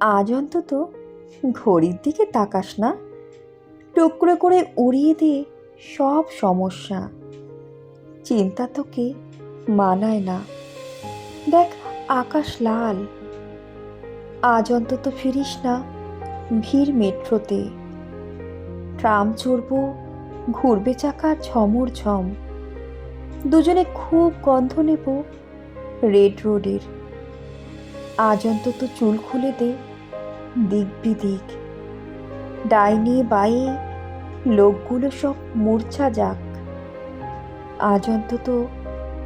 আজ অন্তত ঘড়ির দিকে তাকাস না। টুকরো করে উড়িয়ে দে সব সমস্যা। চিন্তা তোকে মানায় না। দেখ, আকাশ লাল। আজ অন্তত ফিরিস না ভিড় মেট্রোতে। ট্রাম চড়ব, ঘুরবে চাকা ঝমর ঝম। দুজনে খুব গন্ধ নেব রেড রোডের। আজ অন্তত চুল খুলে দে দিক বিদিক। ডাইনি বায়ে লোকগুলো সব মূর্ছা যাক। আজ অন্তত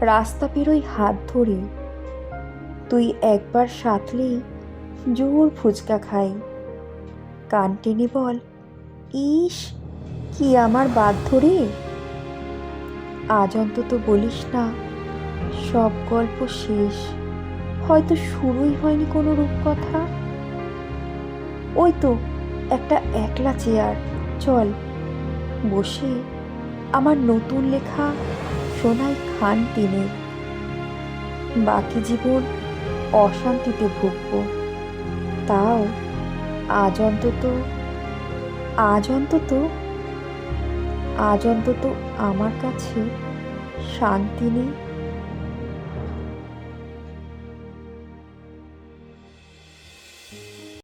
রাস্তা পেরোই হাত ধরে। তুই একবার সাথলেই জোর ফুচকা খাই। কান বল, ইস, কি আমার বাদ ধরে? আজ অন্তত বলিস না, সব গল্প শেষ। হয়তো শুরুই হয়নি কোনো রূপকথা। ওই তো একটা একলা চেয়ার, চল। বসে আমার নতুন লেখা সোনাই খান টেনে বাকি জীবন অশান্তিতে ভুগব। তাও আজ অন্তত আজ অন্তত আজ অন্তত আমার কাছে শান্তি নেই।